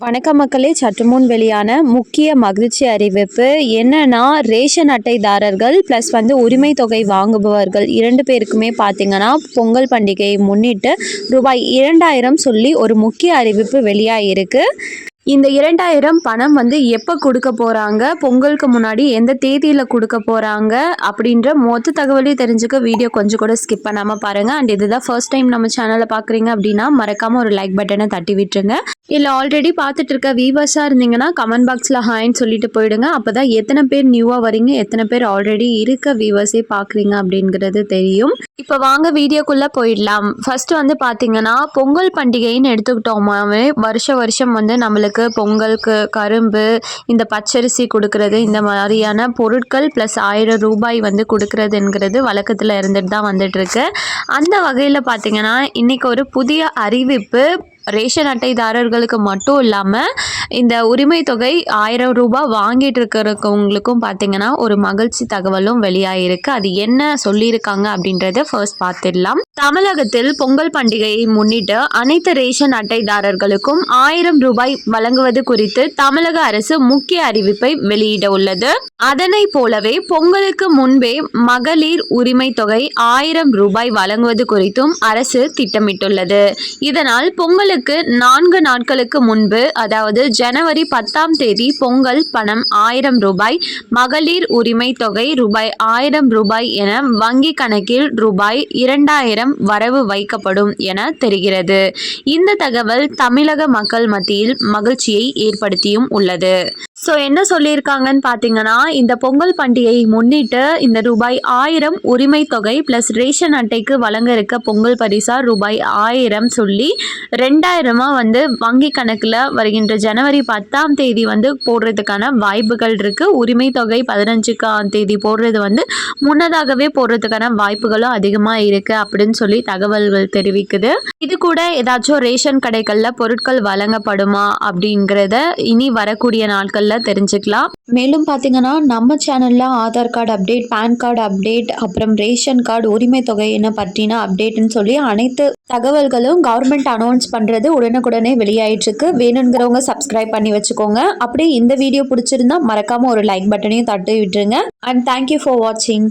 வணக்க மக்களே. சற்று முன் வெளியான முக்கிய மகிழ்ச்சி அறிவிப்பு. என்னன்னா ரேஷன் அட்டைதாரர்கள் ப்ளஸ் வந்து உரிமை தொகை வாங்குபவர்கள் இரண்டு பேருக்குமே பார்த்தீங்கன்னா பொங்கல் பண்டிகையை முன்னிட்டு ரூபாய் இரண்டாயிரம் சொல்லி ஒரு முக்கிய அறிவிப்பு வெளியாகிருக்கு இந்த இரண்டாயிரம் பணம் வந்து எப்போ கொடுக்க போகிறாங்க பொங்கலுக்கு முன்னாடி எந்த தேதியில் கொடுக்க போகிறாங்க அப்படின்ற மொத்த தகவலையும் தெரிஞ்சுக்க வீடியோ கொஞ்சம் கூட ஸ்கிப் பண்ணாமல் பாருங்கள் அண்ட் இதுதான் ஃபர்ஸ்ட் டைம் நம்ம சேனலை பார்க்குறீங்க அப்படின்னா மறக்காமல் ஒரு லைக் பட்டனை தட்டி விட்டுருங்க. இல்லை ஆல்ரெடி பார்த்துட்டு இருக்க வீவர்ஸாக இருந்தீங்கன்னா கமெண்ட் பாக்ஸில் ஹாய்ன்னு சொல்லிட்டு போயிடுங்க. அப்போ தான் எத்தனை பேர் நியூவாக வரீங்க எத்தனை பேர் ஆல்ரெடி இருக்க வீவர்ஸே பார்க்குறீங்க அப்படிங்கிறது தெரியும். இப்போ வாங்க வீடியோக்குள்ளே போயிடலாம். ஃபர்ஸ்ட் வந்து பார்த்தீங்கன்னா பொங்கல் பண்டிகைன்னு எடுத்துக்கிட்டோமாவே வருஷ வருஷம் வந்து நம்மளுக்கு பொங்கலுக்கு கரும்பு இந்த பச்சரிசி கொடுக்கறது இந்த மாதிரியான பொருட்கள் ப்ளஸ் ஆயிரம் ரூபாய் வந்து கொடுக்கறதுங்கிறது வழக்கத்தில் இருந்துட்டு தான் வந்துட்டுருக்கு. அந்த வகையில் பார்த்திங்கன்னா இன்றைக்கி ஒரு புதிய அறிவிப்பு ரேஷன் அட்டைதாரர்களுக்கு மட்டும் இல்லாமல் இந்த உரிமை தொகை ஆயிரம் ரூபாய் வாங்கிட்டு இருக்கிறவங்களுக்கும் பார்த்தீங்கன்னா ஒரு மகிழ்ச்சி தகவலும் வெளியாகிருக்கு அது என்ன சொல்லியிருக்காங்க அப்படின்றத ஃபர்ஸ்ட் பார்த்துடலாம் தமிழகத்தில் பொங்கல் பண்டிகையை முன்னிட்டு அனைத்து ரேஷன் அட்டைதாரர்களுக்கும் ஆயிரம் ரூபாய் வழங்குவது குறித்து தமிழக அரசு முக்கிய அறிவிப்பை வெளியிட உள்ளது. அதனை போலவே பொங்கலுக்கு முன்பே மகளிர் உரிமை தொகை ஆயிரம் ரூபாய் வழங்குவது குறித்தும் அரசு திட்டமிட்டுள்ளது. இதனால் பொங்கலுக்கு நான்கு நாட்களுக்கு முன்பு அதாவது ஜனவரி பத்தாம் தேதி பொங்கல் பணம் ஆயிரம் ரூபாய் மகளிர் உரிமை தொகை ரூபாய் ஆயிரம் ரூபாய் என வங்கி கணக்கில் ரூபாய் இரண்டாயிரம் வரவு வைக்கப்படும் என தெரிகிறது. இந்த தகவல் தமிழக மக்கள் மத்தியில் மகிழ்ச்சியை ஏற்படுத்தியும் உள்ளது. ஸோ என்ன சொல்லியிருக்காங்கன்னு பார்த்தீங்கன்னா இந்த பொங்கல் பண்டிகையை முன்னிட்டு இந்த ரூபாய் ஆயிரம் உரிமை தொகை ப்ளஸ் ரேஷன் அட்டைக்கு வழங்க இருக்க பொங்கல் பரிசா ரூபாய் ஆயிரம் சொல்லி ரெண்டு ரெண்டாயிரமா வந்து வங்கி கணக்கில் வருகின்ற ஜனவரி பத்தாம் தேதி வந்து போடுறதுக்கான வாய்ப்புகள் இருக்குது உரிமை தொகை பதினஞ்சுக்காம் தேதி போடுறது வந்து முன்னதாகவே போடுறதுக்கான வாய்ப்புகளும் அதிகமாக இருக்குது அப்படின்னு சொல்லி தகவல்கள் தெரிவிக்குது. இது கூட ஏதாச்சும் ரேஷன் கடைகளில் பொருட்கள் வழங்கப்படுமா அப்படிங்கிறத இனி வரக்கூடிய நாட்களில் தெரிஞ்சுக்கலாம். மேலும் பார்த்தீங்கன்னா நம்ம சேனலில் Aadhaar card update PAN card update அப்புறம் ரேஷன் கார்டு உரிமை தொகையினை பற்றின அப்டேட்னு சொல்லி அனைத்து தகவல்களும் கவர்மெண்ட் அனௌன்ஸ் பண்ணுறது உடனுக்குடனே வெளியாயிட்டிருக்கு. வேணுங்கிறவங்க சப்ஸ்கிரைப் பண்ணி வச்சுக்கோங்க. அப்படியே இந்த வீடியோ பிடிச்சிருந்தா மறக்காமல் ஒரு லைக் பட்டனையும் தட்டி விட்டுருங்க. அண்ட் தேங்க்யூ ஃபார் வாட்சிங்